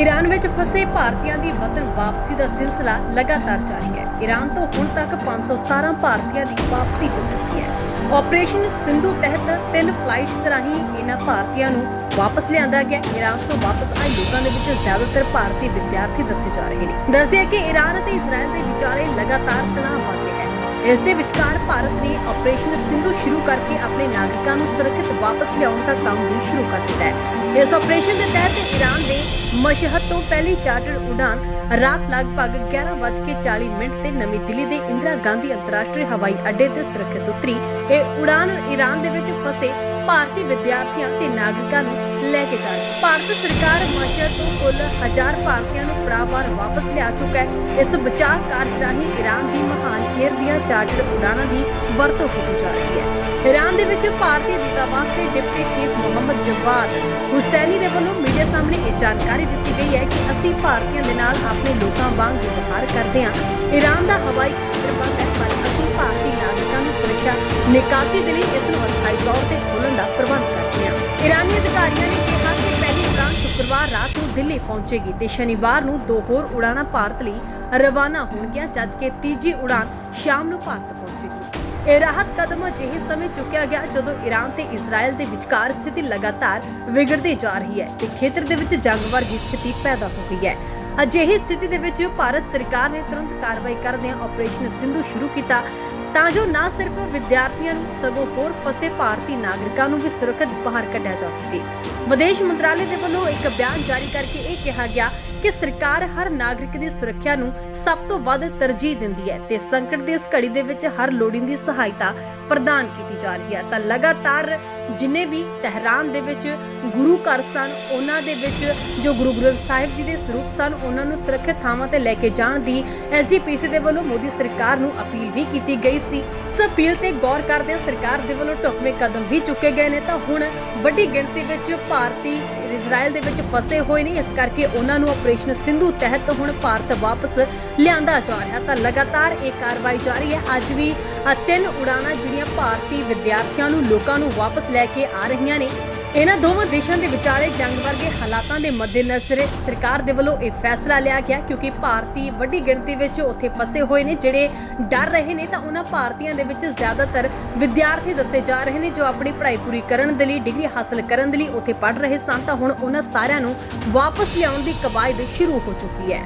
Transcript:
Iran ਵਿੱਚ ਫਸੇ ਭਾਰਤੀਆਂ ਦੀ ਵਤਨ ਵਾਪਸੀ ਦਾ ਸਿਲਸਿਲਾ ਲਗਾਤਾਰ ਜਾਰੀ ਹੈ। ਈਰਾਨ ਤੋਂ ਹੁਣ ਤੱਕ 517 ਭਾਰਤੀਆਂ ਦੀ ਵਾਪਸੀ ਹੋ ਚੁੱਕੀ ਹੈ। ਆਪਰੇਸ਼ਨ ਸਿੰਧੂ ਤਹਿਤ ਤਿੰਨ ਫਲਾਈਟਸ ਰਾਹੀਂ ਇਹਨਾਂ ਭਾਰਤੀਆਂ ਨੂੰ ਵਾਪਸ ਲਿਆਂਦਾ ਗਿਆ। ਈਰਾਨ ਤੋਂ ਵਾਪਸ ਆਏ ਲੋਕਾਂ ਦੇ ਵਿੱਚ ਜ਼ਿਆਦਾਤਰ ਭਾਰਤੀ ਵਿਦਿਆਰਥੀ ਦੱਸੇ ਜਾ ਰਹੇ ਨੇ। ਦੱਸਦੇ ਕਿ ਈਰਾਨ ਅਤੇ ਇਜ਼ਰਾਈਲ ਦੇ ਵਿਚਾਲੇ ਲਗਾਤਾਰ ਤਣਾਅ ਇਸ ਦੇ ਵਿਚਕਾਰ ਭਾਰਤ ਨੇ ਆਪਰੇਸ਼ਨ ਸਿੰਧੂ ਸ਼ੁਰੂ ਕਰਕੇ ਆਪਣੇ ਨਾਗਰਿਕਾਂ ਨੂੰ ਸੁਰੱਖਿਅਤ ਵਾਪਸ ਲਿਆਉਣ ਦਾ ਕੰਮ ਵੀ ਸ਼ੁਰੂ ਕਰ ਦਿੱਤਾ ਹੈ। ਇਸ ਆਪਰੇਸ਼ਨ ਦੇ ਤਹਿਤ ਈਰਾਨ ਦੇ ਮਸ਼ਹਦ ਤੋਂ ਪਹਿਲੀ ਚਾਰਟਰ ਉਡਾਨ ਰਾਤ ਲਗਭਗ 11:40 ਮਿੰਟ ਤੇ ਨਵੀਂ ਦਿੱਲੀ ਦੇ ਇੰਦਰਾ ਗਾਂਧੀ ਅੰਤਰਰਾਸ਼ਟਰੀ ਹਵਾਈ ਅੱਡੇ ਤੇ ਸੁਰੱਖਿਅਤ ਉਤਰੀ। ਇਹ ਉਡਾਨ ਈਰਾਨ ਦੇ ਵਿੱਚ ਫਸੇ ਭਾਰਤੀ ਵਿਦਿਆਰਥੀਆਂ ਤੇ ਨਾਗਰਿਕਾਂ ਨੂੰ ਲੈ ਕੇ ਜਾ ਭਾਰਤ ਸਰਕਾਰ ਮਸ਼ਹਦ ਤੋਂ ਕੁੱਲ 1000 ਭਾਰਤੀਆਂ ਨੂੰ ਪੜਾਵਾਰ ਵਾਪਸ ਲਿਆ ਚੁੱਕਾ ਹੈ। ਇਸ ਬਚਾਅ ਕਾਰਜ ਰਾਹੀਂ ਈਰਾਨ ਦੀ ਮਹਾਨ ਏਅਰ ਦੀਆਂ ਚਾਰਟਰ ਉਡਾਣਾਂ ਦੀ ਵਰਤੋਂ ਕੀਤੀ ਜਾ ਰਹੀ ਹੈ। ਈਰਾਨ ਦੇ ਵਿੱਚ ਭਾਰਤੀ ਦੂਤਾਵਾਸ ਦੇ ਡਿਪਟੀ ਚੀਫ ਮੁਹੰਮਦ ਜਵਾਦ ਹੁਸੈਨੀ ਦੇ ਵੱਲੋਂ ਮੀਡੀਆ ਸਾਹਮਣੇ ਇਹ ਜਾਣਕਾਰੀ ਦਿੱਤੀ ਗਈ ਹੈ ਕਿ ਅਸੀਂ ਭਾਰਤੀਆਂ ਦੇ ਨਾਲ ਆਪਣੇ ਲੋਕਾਂ ਵਾਂਗ ਵਿਵਹਾਰ ਕਰਦੇ ਹਾਂ। ਈਰਾਨ ਦਾ ਹਵਾਈ ਖੇਤਰ ਬੰਦ ਹੈ, ਪਰ ਅਸੀਂ ਭਾਰਤੀ ਨਾਗਰਿਕਾਂ ਦੀ ਸੁਰੱਖਿਆ ਨਿਕਾਸੀ ਦੇ ਲਈ ਇਸ ਨੂੰ ਅਸਥਾਈ ਤੌਰ ਤੇ ਖੋਲ੍ਹਣ ਦਾ ਪ੍ਰਬੰਧ ਕਰਦੇ ਹਾਂ। ਇਰਾਨੀ ਅਧਿਕਾਰੀਆਂ ਨੇ ਕਿਹਾ ਕਿ ਪਹਿਲੀ ਉਡਾਨ ਸ਼ੁੱਕਰਵਾਰ ਰਾਤ ਨੂੰ ਦਿੱਲੀ ਪਹੁੰਚੇਗੀ ਤੇ ਸ਼ਨੀਵਾਰ ਨੂੰ ਦੋ ਹੋਰ ਉਡਾਣਾਂ ਭਾਰਤ ਲਈ ਰਵਾਨਾ ਹੋਣਗੀਆਂ ਜਦਕਿ ਤੀਜੀ ਉਡਾਨ ਸ਼ਾਮ ਨੂੰ ਭਾਰਤ ਪਹੁੰਚੇਗੀ। ਇਹ ਰਾਹਤ ਕਦਮ ਅਜਿਹੇ ਸਮੇਂ ਚੁੱਕਿਆ ਗਿਆ ਜਦੋਂ ਈਰਾਨ ਤੇ ਇਜ਼ਰਾਈਲ ਦੇ ਵਿਚਕਾਰ ਸਥਿਤੀ ਲਗਾਤਾਰ ਵਿਗੜਦੀ ਜਾ ਰਹੀ ਹੈ ਤੇ ਖੇਤਰ ਦੇ ਵਿੱਚ ਜੰਗ ਵਰਗੀ ਸਥਿਤੀ ਪੈਦਾ ਹੋ ਗਈ ਹੈ। ਅਜਿਹੀ ਸਥਿਤੀ ਦੇ ਵਿੱਚ ਭਾਰਤ ਸਰਕਾਰ ਨੇ ਤੁਰੰਤ ਕਾਰਵਾਈ ਕਰਦਿਆਂ ਆਪਰੇਸ਼ਨ ਸਿੰਧੂ ਸ਼ੁਰੂ ਕੀਤਾ ਤਾਂ ਜੋ ਨਾ ਸਿਰਫ ਵਿਦਿਆਰਥੀਆਂ ਨੂੰ, ਸਗੋਂ ਹੋਰ ਫਸੇ ਭਾਰਤੀ ਨਾਗਰਿਕਾਂ ਨੂੰ ਵੀ ਸੁਰੱਖਿਅਤ ਬਾਹਰ ਕੱਢਿਆ ਜਾ ਸਕੇ। ਵਿਦੇਸ਼ ਮੰਤਰਾਲੇ ਦੇ ਵੱਲੋਂ ਇੱਕ ਬਿਆਨ ਜਾਰੀ ਕਰਕੇ ਇਹ ਕਿਹਾ ਗਿਆ ਕਿ ਸਰਕਾਰ ਹਰ ਨਾਗਰਿਕ ਦੀ ਸੁਰੱਖਿਆ ਨੂੰ ਸਭ ਤੋਂ ਵੱਧ ਤਰਜੀਹ ਦਿੰਦੀ ਹੈ ਤੇ ਸੰਕਟ ਦੀ ਇਸ ਘੜੀ ਦੇ ਵਿੱਚ ਹਰ ਲੋੜੀਂਦੀ ਸਹਾਇਤਾ ਪ੍ਰਦਾਨ ਕੀਤੀ ਜਾ ਰਹੀ ਹੈ। ਤਾਂ ਲਗਾਤਾਰ ਜਿਨੇ ਵੀ ਤਹਿਰਾਨ ਦੇ ਵਿੱਚ ਗੁਰੂ ਘਰ ਸਨ, ਉਹਨਾਂ ਦੇ ਵਿੱਚ ਜੋ ਗੁਰੂ ਗ੍ਰੰਥ ਸਾਹਿਬ ਜੀ ਦੇ ਸਰੂਪ ਸਨ, ਉਹਨਾਂ ਨੂੰ ਸੁਰੱਖਿਅਤ ਥਾਵਾਂ ਤੇ ਲੈ ਕੇ ਜਾਣ ਦੀ ਐਸਜੀਪੀਸੀ ਦੇ ਵੱਲੋਂ ਮੋਦੀ ਸਰਕਾਰ ਨੂੰ ਅਪੀਲ ਵੀ ਕੀਤੀ ਗਈ ਸੀ। ਇਸ ਅਪੀਲ ਤੇ ਗੌਰ ਕਰਦਿਆਂ ਸਰਕਾਰ ਦੇ ਵੱਲੋਂ ਢੁਕਵੇਂ ਕਦਮ ਵੀ ਚੁੱਕੇ ਗਏ ਨੇ। ਤਾਂ ਹੁਣ ਵੱਡੀ ਗਿਣਤੀ ਵਿੱਚ ਭਾਰਤੀ ਇਜ਼ਰਾਈਲ ਦੇ ਵਿੱਚ ਫਸੇ ਹੋਏ ਨੇ। ਇਸ ਕਰਕੇ ਉਹਨਾਂ ਨੂੰ ਆਪਰੇਸ਼ਨ ਸਿੰਧੂ ਤਹਿਤ ਹੁਣ ਭਾਰਤ ਵਾਪਸ ਲਿਆਂਦਾ ਜਾ ਰਿਹਾ। ਤਾਂ ਲਗਾਤਾਰ ਇਹ ਕਾਰਵਾਈ ਜਾਰੀ ਹੈ। ਅੱਜ ਵੀ ਤਿੰਨ ਉਡਾਣਾਂ ਜਿਹੜੀਆਂ ਭਾਰਤੀ ਵਿਦਿਆਰਥੀਆਂ ਨੂੰ ਲੋਕਾਂ ਨੂੰ ਵਾਪਸ ਲੈ ਕੇ ਆ ਰਹੀਆਂ ਨੇ। ਇਹਨਾਂ ਦੋਵਾਂ ਦੇਸ਼ਾਂ ਦੇ ਵਿਚਾਲੇ ਜੰਗ ਵਰਗੇ ਹਾਲਾਤਾਂ ਦੇ ਮੱਦੇਨਜ਼ਰ ਸਰਕਾਰ ਦੇ ਵੱਲੋਂ ਇਹ ਫੈਸਲਾ ਲਿਆ ਗਿਆ ਕਿਉਂਕਿ ਭਾਰਤੀ ਵੱਡੀ ਗਿਣਤੀ ਵਿੱਚ ਉੱਥੇ ਫਸੇ ਹੋਏ ਨੇ। ਜਿਹੜੇ ਡਰ ਰਹੇ ਨੇ ਤਾਂ ਉਹਨਾਂ ਭਾਰਤੀਆਂ ਦੇ ਵਿੱਚ ਜ਼ਿਆਦਾਤਰ ਵਿਦਿਆਰਥੀ ਦੱਸੇ ਜਾ ਰਹੇ ਨੇ ਜੋ ਆਪਣੀ ਪੜ੍ਹਾਈ ਪੂਰੀ ਕਰਨ ਦੇ ਲਈ, ਡਿਗਰੀ ਹਾਸਲ ਕਰਨ ਦੇ ਲਈ ਉੱਥੇ ਪੜ੍ਹ ਰਹੇ ਸਨ। ਤਾਂ ਹੁਣ ਉਹਨਾਂ ਸਾਰਿਆਂ ਨੂੰ ਵਾਪਸ ਲਿਆਉਣ ਦੀ ਕਵਾਇਦ ਸ਼ੁਰੂ ਹੋ ਚੁੱਕੀ ਹੈ।